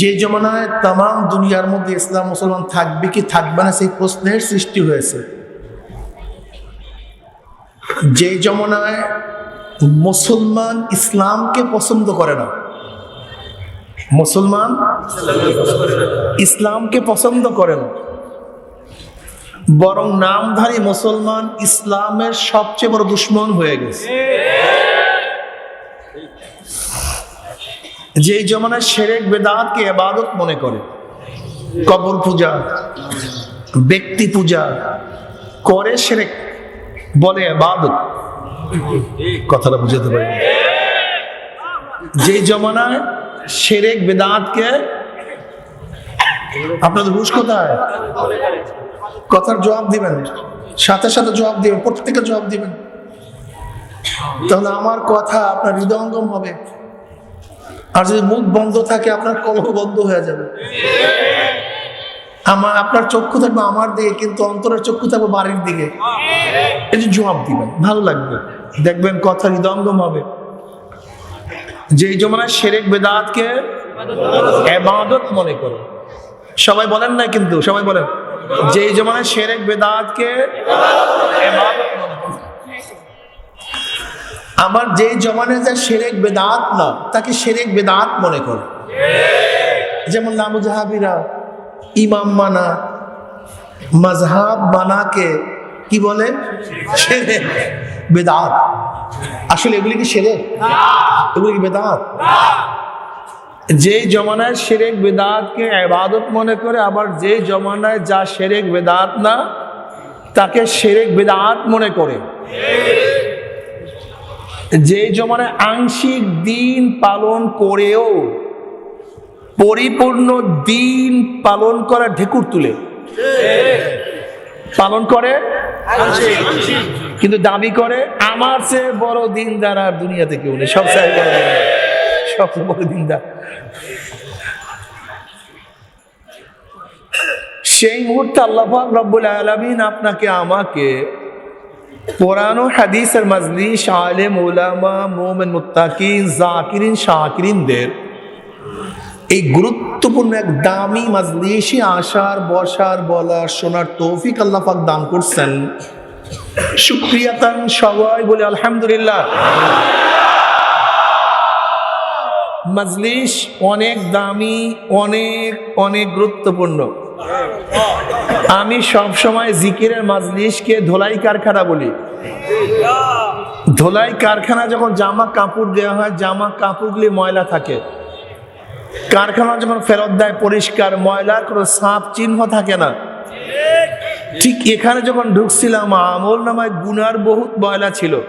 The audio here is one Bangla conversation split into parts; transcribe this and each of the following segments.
যে জমানায় তাম দুনিয়ার মধ্যে ইসলাম মুসলমান থাকবে কি থাকবে না সেই প্রশ্নের সৃষ্টি হয়েছে। যে জমানায় মুসলমান ইসলামকে পছন্দ করে না, মুসলমান ইসলামকে পছন্দ করে না, বরং নামধারী মুসলমান ইসলামের সবচেয়ে বড় দুশ্মন হয়ে গেছে। যে জমানায় সেরেক বেদাতকে এবাদত মনে করে। কবর পূজা, ব্যক্তি পূজা, করে সেরেক, বলে এবাদত। কথাটা বুঝাতে পারি? যে জমানায় সেরেক বেদাতকে, আপনাদের হুশ কোথায়? কথার জবাব দিবেন। সাথে সাথে জবাব দিবেন প্রত্যেকে জবাব দিবেন। তাহলে আমার কথা আপনার হৃদয়ঙ্গম হবে। আর যদি মুখ বন্ধ থাকে, আপনার কলহ বন্ধ হয়ে যাবে। আমার, আপনার চক্ষু থাকবে আমার দিকে, কিন্তু অন্তরের চক্ষু থাকবে বাড়ির দিকে। যে জবাব দিবেন, ভালো লাগবে। দেখবেন কথা হৃদয়ঙ্গম হবে। যেই জমানায় সেরেক বেদাতকে এবাদত মনে করো। সবাই বলেন না কিন্তু, সবাই বলেন। যেই জমানায় সেরেক বেদাতকে এবাদত আমার যেই জমানায় যা সেরেক বেদাত না, তাকে সেরেক বেদাত মনে করে। যেমন নামু জাহাবিরা ইমাম মানা মজহাব মানাকে কি বলে? সেরেক বেদাত। আসলে এগুলি কি সেরেক? এগুলি কি বেদাত? যেই জমানায় সেরেক বেদাতকে আবাদত মনে করে, আবার যেই জমানায় যা সেরেক বেদাত না, তাকে সেরেক বেদাত মনে করে। যে জমানায় আংশিক দিন পালন করেও পরিপূর্ণ দিন পালন করা ঢেকুর তুলে। পালন করে? কিন্তু দাবি করে, আমার চেয়ে বড় দিনদার আর দুনিয়াতে কেউ নেই। সব চাই বড় বড় দিনদার। সেই মুহূর্তে আল্লাহ রব্বুল আলমিন আপনাকে আমাকে ও হাদিসের মজলিস আলেম ওলামা মোমেন মুত্তাকিন জাকিরিন শাকিরিনদের এই গুরুত্বপূর্ণ এক দামি মজলিসে আসার বসার বলার শোনার তৌফিক আল্লাহাক দান করছেন শুক্রিয়াতান সবাই বলে আলহামদুলিল্লাহ মজলিস অনেক দামি অনেক অনেক গুরুত্বপূর্ণ আমি সব সময় জিকিরের মাজলিশকে ধোলাই কারখানা বলি। ধোলাই কারখানা যখন জামা কাপড় দেওয়া হয়, জামা কাপড়গুলি ময়লা থাকে। কারখানা যখন ফেরত দেয় পরিষ্কার, ময়লার কোনো সাপ চিহ্ন থাকে না। ঠিক এখানে যখন ঢুকছিলাম, আমল নামায় গুনার বহুত ময়লা ছিল।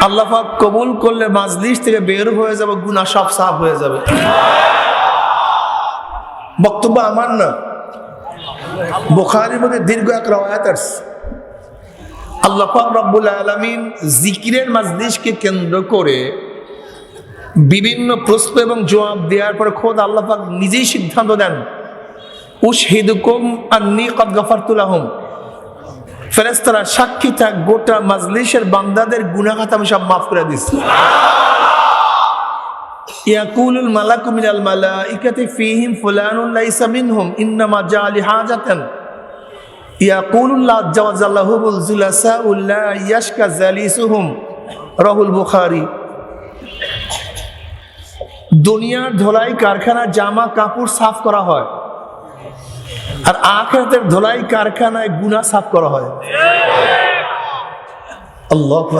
আল্লাহাক কবুল করলে মাজলিস থেকে বের হয়ে যাবে গুনা সব সাফ হয়ে যাবে। বক্তব্য আমার না। বুখারির মধ্যে দীর্ঘ এক রওয়ায়াত আসছে আল্লাহ পাক রব্বুল আলামিন জিকিরের মাজলিসকে কেন্দ্র করে বিভিন্ন প্রশ্ন এবং জবাব দেওয়ার পরে খোদ আল্লাহ নিজেই সিদ্ধান্ত দেন, উশহিদুকুম আন্নি কদ গাফারতুল আহম ফেরেস্তারা সাক্ষী থাক, গোটা মাজলিসের বান্দাদের গুনাহাত আমি সব মাফ করে দিচ্ছি। ইয়াকুলুল মালাকু মিনাল মালাইকাতি ফীহিম ফুলানুন লাইসা মিনহুম ইন্নামা জালি হাজাতান। ইয়াকুলুল্লাহ জাওয়াজাল্লাহু বুল জুলাসা উল্লা ইয়াশকা জালিসুহুম। রাহুল বুখারী। দুনিয়ার ধোলাই কারখানা জামা কাপড় সাফ করা হয়। আর আখরাতের ধোলাই কারখানায় গুনা সাফ করা হয়। আল্লাহু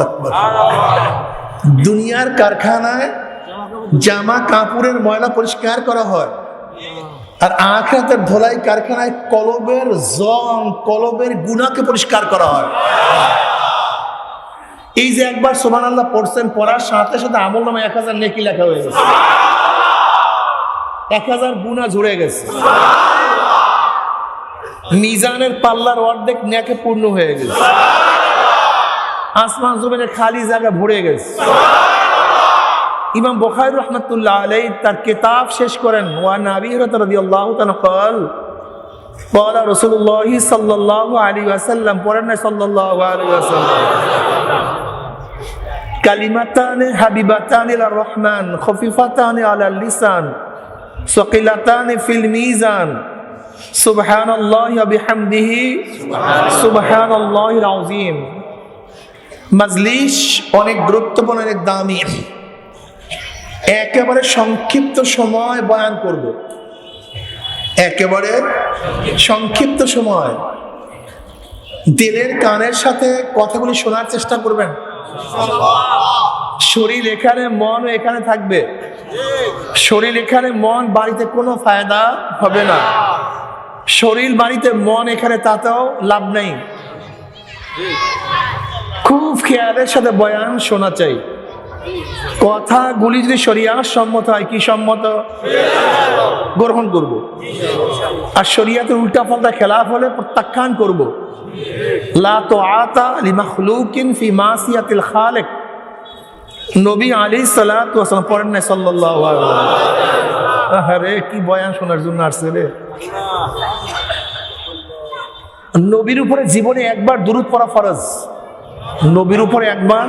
দুনিয়ার কারখানায় জামা কাপড়ের ময়লা পরিষ্কার করা হয়। আর আখরাতের ধোলাই কারখানায় কলবের জং, কলবের গুনাকে পরিষ্কার করা হয়। এই যে একবার সোমান আল্লাহ পড়ছেন, পড়ার সাথে সাথে আমল নামে এক হাজার নেকি লেখা হয়ে গেছে। এক হাজার গুণা ঝরে গেছে। মিজানের পাল্লার অর্ধেক নেকে পূর্ণ হয়ে গেছে। আসমান জমিনে খালি জায়গা ভরে গেছে। ইমাম বখাই রহমতুল্লাহ আলাই তার কেতাব শেষ করেন। ওয়ান আবিহতাল কলা রসুল্লাহি সাল্লাহ আলী আসাল্লাম পড়েন না সাল্লাহ আলী আসাল্লাম কালিমাতানে হাবিবাতানে রহমান, খফিফাতানে আলা লিসান, সকিলাতানে ফিল মিজান, সুবহানাল্লাহি ওয়া বিহামদিহি, সুবহানাল্লাহিল আযীম। মজলিস অনেক গুরুত্বপূর্ণ, অনেক দামি। একেবারে সংক্ষিপ্ত সময় বয়ান করব। একেবারে সংক্ষিপ্ত সময়। দিলের কানের সাথে কথাগুলি শোনার চেষ্টা করবেন। শরীর এখানে মন এখানে থাকবে। শরীর এখানে মন, বাড়িতে কোনো ফায়দা হবে না। শরীর, বাড়িতে মন এখানে তাতেও লাভ নেই। খুব খেয়ালের সাথে বয়ান শোনা চাই। কথাগুলি যদি শরিয়ার সম্মত হয়, কি সম্মত? গ্রহণ করব। আর শরিয়াতের উল্টা পাল্টা খেলাফ হলে প্রত্যাখ্যান করব। লা তো আতা খালেক। নবী কি বয়ান শোনার জন্য নবীর উপরে জীবনে একবার দূরত পড়া ফরজ। নবীর উপরে একবার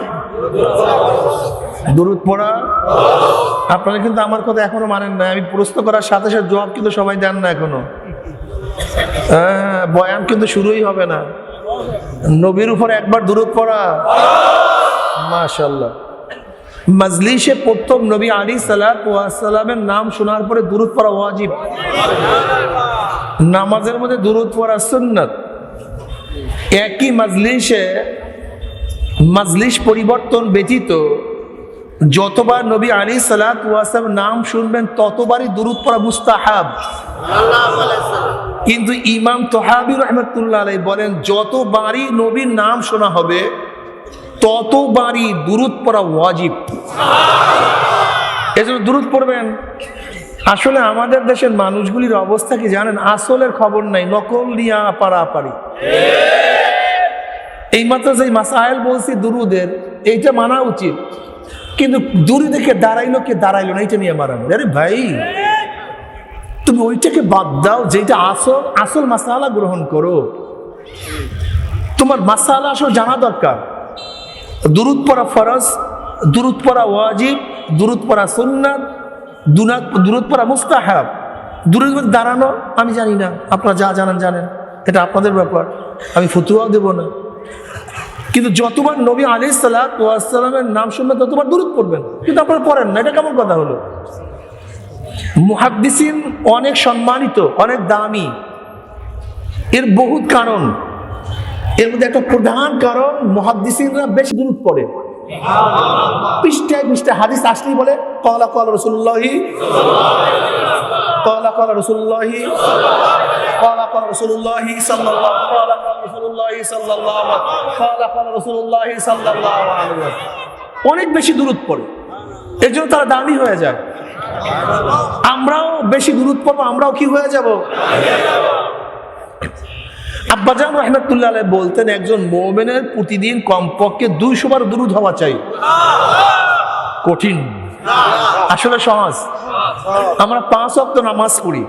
দুরুদ পড়া? আপনারা কিন্তু আমার কথা এখনও মানেন না। আমি প্রশ্ন করার সাথে সাথে জবাব কিন্তু সবাই দেন না এখনও। হ্যাঁ বয়ান কিন্তু শুরুই হবে না। নবীর উপরে একবার দূরত পড়া। মাশাল্লাহ মজলিসে প্রথম নবী আলী সালামের নাম শোনার পরে দূরত পড়া ওয়াজিব। নামাজের মধ্যে দূরত পড়া সুন্নত। একই মজলিসে মজলিস পরিবর্তন ব্যতীত যতবার নবী আলী সালাম নাম শুনবেন, ততবারই দূরত পড়া মুস্তাহাব। কিন্তু ইমাম তোহাবি রহমতুল্লাহ আলাই বলেন, যতবারই নবীর নাম শোনা হবে, ততবারই দূরত পড়া ওয়াজিব। এজন্য দূরত পড়বেন। আসলে আমাদের দেশের মানুষগুলির অবস্থা কি জানেন? আসলের খবর নাই, নকল নিয়া পারাপারি। এইমাত্র যে মাসাইল বলছি, দুরুদের, এইটা মানা উচিত। কিন্তু দূরে দেখে দাঁড়াইলো কে দাঁড়াইলো না, এইটা নিয়ে মারানো আরে ভাই, তুমি ওইটাকে বাদ দাও যেটা আসল আসল মাসালা গ্রহণ করো। তোমার মাসালা আসল জানা দরকার। দুরুদ পড়া ফরজ, দুরুদ পড়া ওয়াজিব, দুরুদ পড়া সুন্নাত দুরুদ পড়া মুস্তাহাব। দূরের দাঁড়ানো, আমি জানি না, আপনারা যা জানেন জানেন। এটা আপনাদের ব্যাপার। আমি ফতুয়াও দেব না। কিন্তু যতবার নবী আলী সাল্লামের নাম শুনবেন, ততবার দূরত পড়বেন। কিন্তু আপনারা পড়েন না, এটা কেমন কথা হলো? মুহাদ্দিসিন অনেক সম্মানিত, অনেক দামি। এর বহুত কারণ। এর মধ্যে একটা প্রধান কারণ, মহাদ্দিসিনরা বেশি দূরত পড়ে। পৃষ্ঠায় পৃষ্ঠায় হাদিস আসলেই বলে, কলা কলা রসুল্লাহি কলা কলা রসুল্লাহি কলা কলা রসুল্লাহি অনেক বেশি দূরত পড়ে, এর জন্য তারা দামি হয়ে যায়। আমরাও বেশি দূরত পড়ব, আমরাও কি হয়ে যাব? আব্বাজান রহমতুল্লাহ বলতেন, একজন মোমেনের প্রতিদিন কমপক্ষে দুইশো বার হওয়া চাই। কঠিন। আসলে সহজ। আমরা পাঁচ অক্ট নামাজ পড়ি।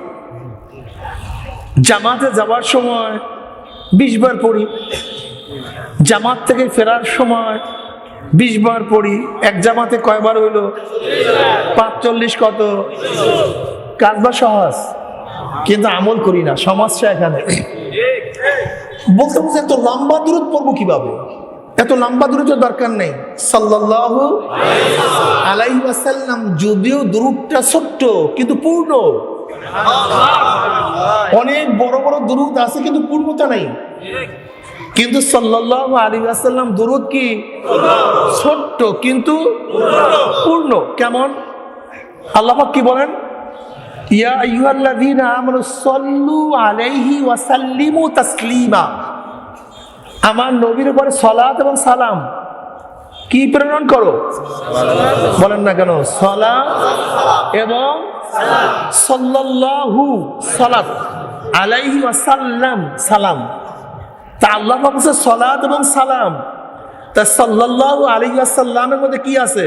জামাতে যাওয়ার সময় বিশ বার পড়ি। জামাত থেকে ফেরার সময় বিশ বার পড়ি। এক জামাতে কয়বার হইল? পাঁচচল্লিশ কত? কাজবা সহজ। কিন্তু আমল করি না সমস্যা এখানে। বলতে বলতে এত লম্বা দূরত পড়ব কীভাবে? এত লম্বা দূরতের দরকার নেই। সাল্লাহ আলাই যদিও দূরটা ছোট্ট, কিন্তু পূর্ণ। অনেক বড় বড় দূরত আছে, কিন্তু পূর্ণতা নাই। কিন্তু সাল্লাহ আলী আসাল্লাম দূরত কি? ছোট্ট কিন্তু পূর্ণ। কেমন? আল্লাহ কি বলেন? ইয়া আইয়ুহাল্লাযীনা আমানু সাল্লু আলাইহি ওয়া সাল্লিমু তাসলিমা। আমার নবীর উপরে সালাত এবং সালাম কি প্রেরণ করো? বলেন না কেন? সালাম এবং সাল্লাল্লাহু সালাত। আলাইহি ওয়া সাল্লাম সালাম। তা আল্লাহ বলছে সালাত এবং সালাম। তা সাল্লাল্লাহু আলাইহি ওয়াসাল্লামের মধ্যে কি আছে?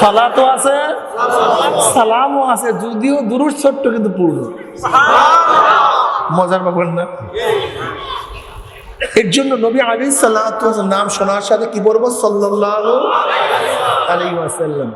সালাতও আছে, সালামও আছে, যদিও দুরুদ ছোট্ট কিন্তু পূর্ণ। মজার ব্যাপার না। এর জন্য নবী আলী সাল্লাহ নাম শোনার সাথে কি বলব? সাল্লাল্লাহু আলাইহি ওয়াসাল্লাম।